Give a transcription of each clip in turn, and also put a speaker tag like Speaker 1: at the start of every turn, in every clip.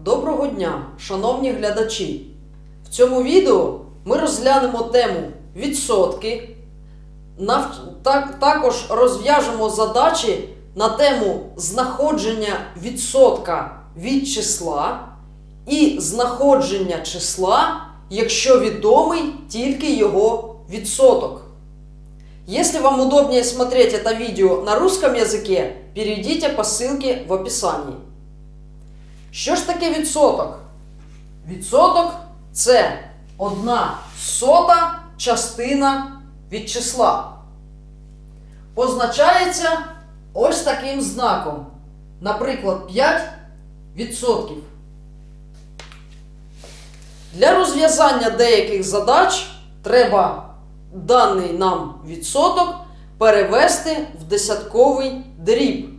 Speaker 1: Доброго дня, шановні глядачі! В цьому відео ми розглянемо тему відсотки, нав... так, також розв'яжемо задачі на тему знаходження відсотка від числа і знаходження числа, якщо відомий тільки його відсоток. Если вам удобнее смотреть это видео на русском языке, перейдите по ссылке в описании. Що ж таке відсоток? Відсоток це одна сота частина від числа. Позначається ось таким знаком. Наприклад, 5 відсотків. Для розв'язання деяких задач треба даний нам відсоток перевести в десятковий дріб.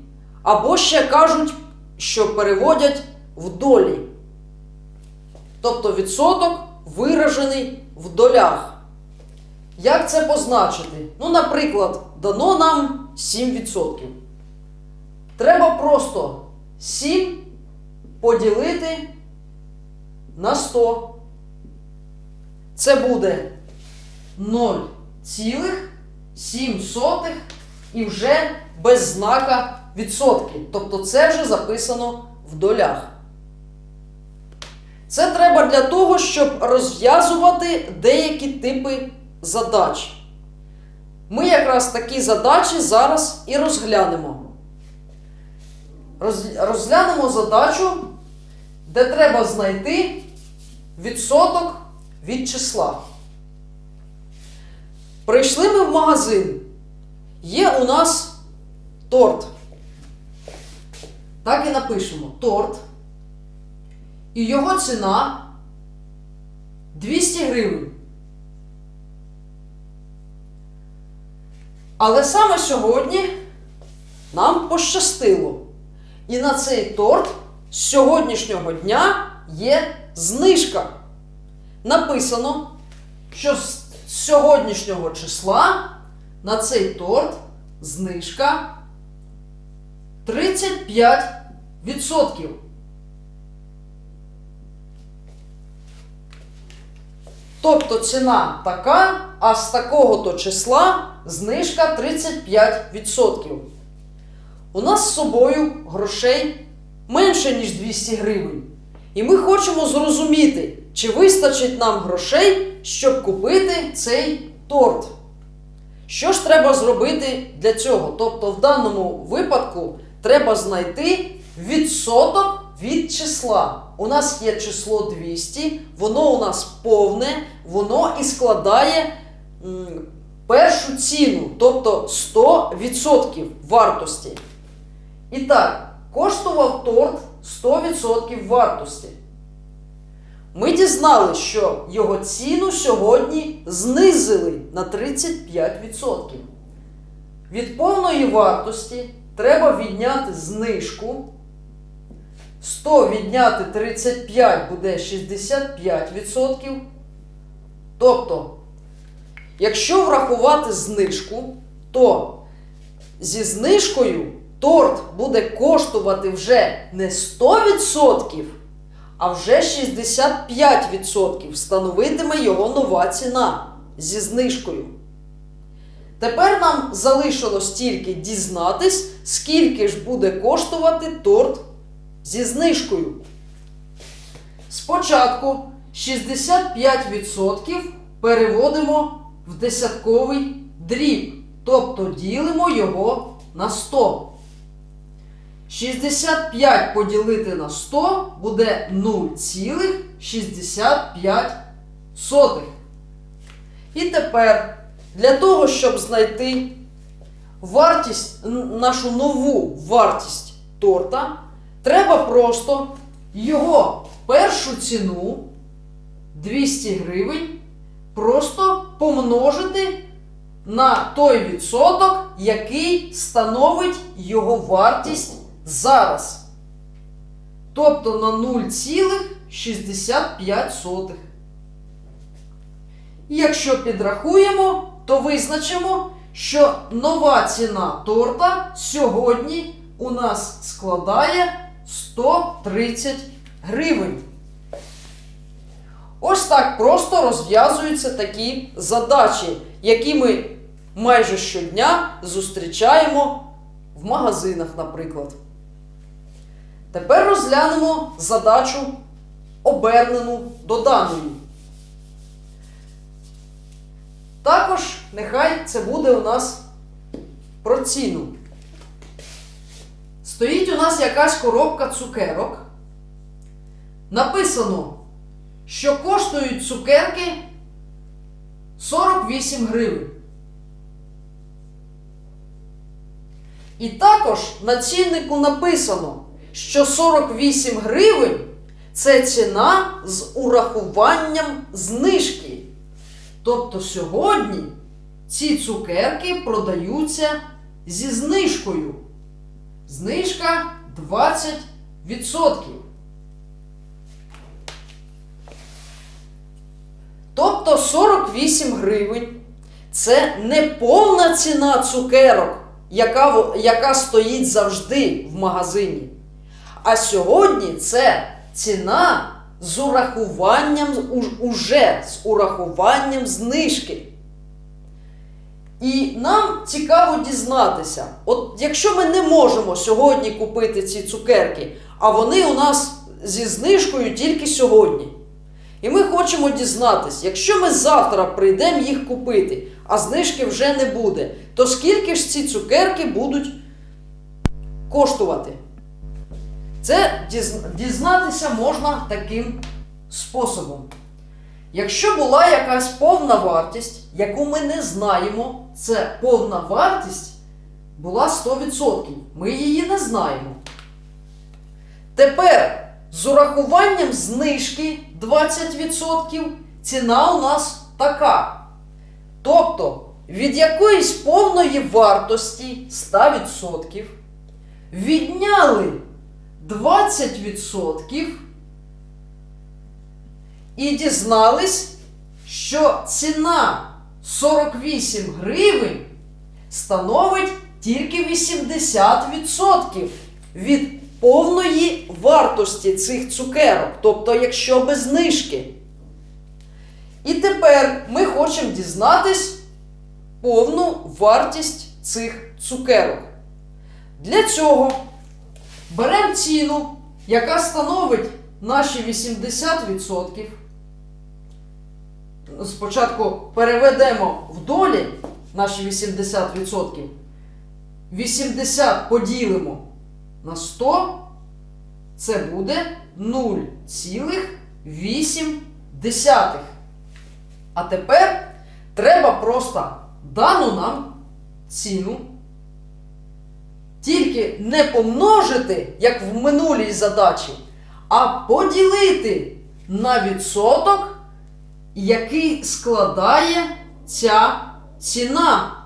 Speaker 1: Або ще кажуть, що переводять в долі. Тобто відсоток виражений в долях. Як це позначити? Ну, наприклад, дано нам 7%. Треба просто 7 поділити на 100. Це буде 0,7 і вже без знака відсотки. Тобто це вже записано в долях. Це треба для того, щоб розв'язувати деякі типи задач. Ми якраз такі задачі зараз і розглянемо. Розглянемо задачу, де треба знайти відсоток від числа. Прийшли ми в магазин. Є у нас торт. Так і напишемо торт. І його ціна 200 гривень. Але саме сьогодні нам пощастило. І на цей торт з сьогоднішнього дня є знижка. Написано, що з сьогоднішнього числа на цей торт знижка 35%. Тобто ціна така, а з такого-то числа знижка 35%. У нас з собою грошей менше, ніж 200 гривень. І ми хочемо зрозуміти, чи вистачить нам грошей, щоб купити цей торт. Що ж треба зробити для цього? Тобто, в даному випадку треба знайти відсоток від числа. У нас є число 200, воно у нас повне, воно і складає першу ціну, тобто 100% вартості. І так, коштував торт 100% вартості. Ми дізналися, що його ціну сьогодні знизили на 35%. Від повної вартості треба відняти знижку. 100 відняти 35 буде 65%. Тобто, якщо врахувати знижку, то зі знижкою торт буде коштувати вже не 100%, а вже 65% становитиме його нова ціна зі знижкою. Тепер нам залишилось тільки дізнатись, скільки ж буде коштувати торт зі знижкою. Спочатку 65% переводимо в десятковий дріб, тобто ділимо його на 100. 65 поділити на 100 буде 0,65. І тепер для того, щоб знайти вартість, нашу нову вартість торта, треба просто його першу ціну 200 гривень просто помножити на той відсоток, який становить його вартість зараз. Тобто на 0,65. Якщо підрахуємо, то визначимо, що нова ціна торта сьогодні у нас складає 130 гривень. Ось так просто розв'язуються такі задачі, які ми майже щодня зустрічаємо в магазинах, наприклад. Тепер розглянемо задачу обернену до даної. Також нехай це буде у нас про ціну. Стоїть у нас якась коробка цукерок. Написано, що коштують цукерки 48 гривень. І також на ціннику написано, що 48 гривень це ціна з урахуванням знижки. Тобто сьогодні ці цукерки продаються зі знижкою. Знижка 20%. Тобто 48 гривень це не повна ціна цукерок, яка, яка стоїть завжди в магазині. А сьогодні це ціна з урахуванням уже з урахуванням знижки. І нам цікаво дізнатися, от якщо ми не можемо сьогодні купити ці цукерки, а вони у нас зі знижкою тільки сьогодні. І ми хочемо дізнатися, якщо ми завтра прийдемо їх купити, а знижки вже не буде, то скільки ж ці цукерки будуть коштувати? Це дізнатися можна таким способом. Якщо була якась повна вартість, яку ми не знаємо, це повна вартість була 100%. Ми її не знаємо. Тепер з урахуванням знижки 20% ціна у нас така. Тобто від якоїсь повної вартості 100% відняли 20% і дізнались, що ціна 48 гривень становить тільки 80% від повної вартості цих цукерок, тобто якщо без знижки. І тепер ми хочемо дізнатись повну вартість цих цукерок. Для цього беремо ціну, яка становить наші 80%. Спочатку переведемо в долі наші 80%. 80 поділимо на 100, це буде 0,8. А тепер треба просто дану нам ціну тільки не помножити, як в минулій задачі, а поділити на відсоток, який складає ця ціна.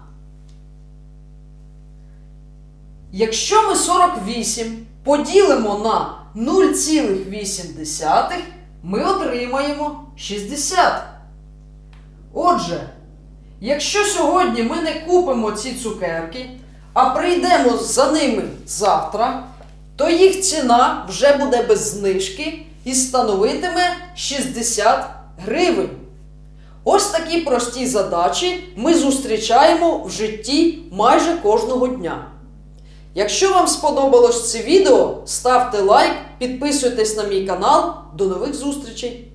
Speaker 1: Якщо ми 48 поділимо на 0,8, ми отримаємо 60. Отже, якщо сьогодні ми не купимо ці цукерки, а прийдемо за ними завтра, то їх ціна вже буде без знижки і становитиме 60 гривень. Ось такі прості задачі ми зустрічаємо в житті майже кожного дня. Якщо вам сподобалось це відео, ставте лайк, підписуйтесь на мій канал. До нових зустрічей!